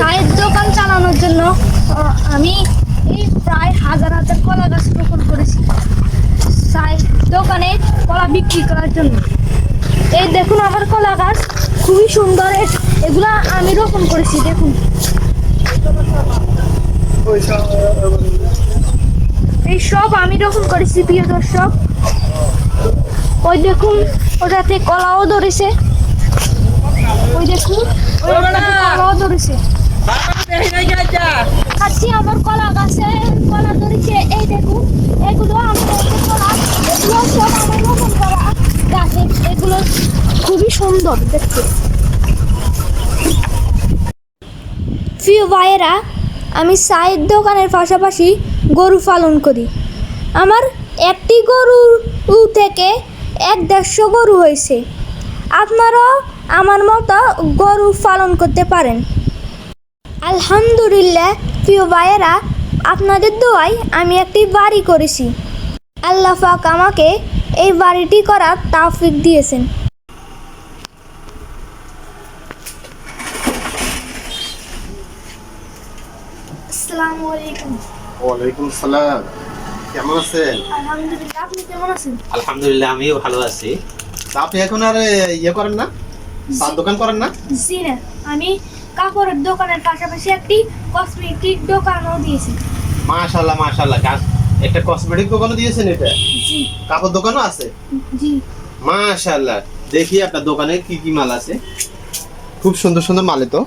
চায়ের দোকান চালানোর জন্য আমি এই প্রায় হাজার হাজার কলা গাছ রোপণ করেছি। চায়ের দোকানে কলা বিক্রি করার জন্য। এই দেখুন আমার কলা গাছ, খুবই সুন্দর। এগুলা আমি রোপণ করেছি, দেখুন। এই সব আমি রোপণ করেছি, প্রিয় দর্শক। ওই দেখুন, ওটাতে কলাও ধরেছে। ওই দেখুন ওই কলাও ধরেছে। আমার কলা কলা এই দেখুন এগুলো এগুলো খুবই সুন্দর দেখতে। প্রিয় ভাইয়েরা, আমি চায়ের দোকানের পাশাপাশি গরু পালন করি। আমার একটি গরু থেকে এক দেড়শো গরু হয়েছে। আপনারাও আমার মতো গরু পালন করতে পারেন। আলহামদুলিল্লাহ প্রিয় ভাইয়েরা আপনাদের দোয়ায় আমি একটি বাড়ি করেছি। আল্লাহ পাক আমাকে এই বাড়িটি করার তাওফিক দিয়েছেন। আসসালামু আলাইকুম। ওয়ালাইকুম সালাম কেমন আছেন? আলহামদুলিল্লাহ আপনি কেমন আছেন? আলহামদুলিল্লাহ আমিও ভালো আছি। আপনি এখন আর ইয়ে করেন না? দোকান করেন না? জি না আমি কাপড়ের দোকানের পাশাপাশি একটি কসমেটিক দোকানও দিয়েছি। মাশাআল্লাহ মাশাআল্লাহ কাজ একটা কসমেটিক দোকানও দিয়েছেন এটা? জি। কাপড় দোকানও আছে? জি। মাশাল্লাহ দেখি আপনার দোকানে কি কি মাল আছে। খুব সুন্দর সুন্দর মালে তো।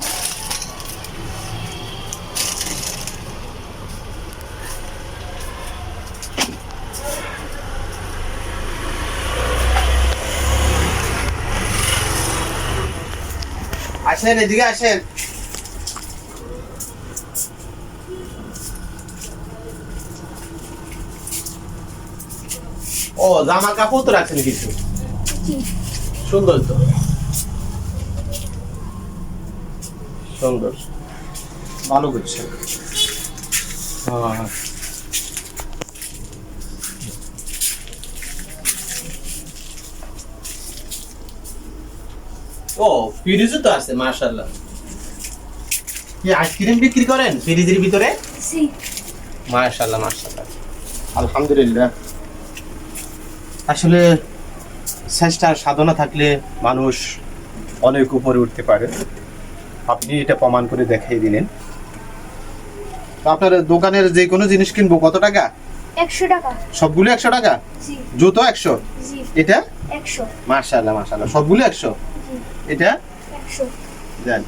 আসেন এদিকে আসেন। ও জামা কাপড় তো রাখছেন কিছু? সুন্দর তো। সুন্দর। ভালো করছে। হ্যাঁ। ও ফ্রিজও তো আছে মাশাআল্লাহ। কি আইসক্রিম বিক্রি করেন ফ্রিজের ভিতরে? জি। মাশাআল্লাহ মাশাআল্লাহ। আলহামদুলিল্লাহ। আসলে চেষ্টা সাধনা থাকলে মানুষ অনেক উপরে উঠতে পারে। আপনি এটা প্রমাণ করে দেখাই দিলেন। তো আপনার দোকানের যে কোনো জিনিস কিনবো কত টাকা? একশো টাকা। সবগুলো একশো টাকা? জুতো একশো? এটা? একশো। মার্শাল্লাহ মার্শাল্লাহ সবগুলো একশো? এটা? দেন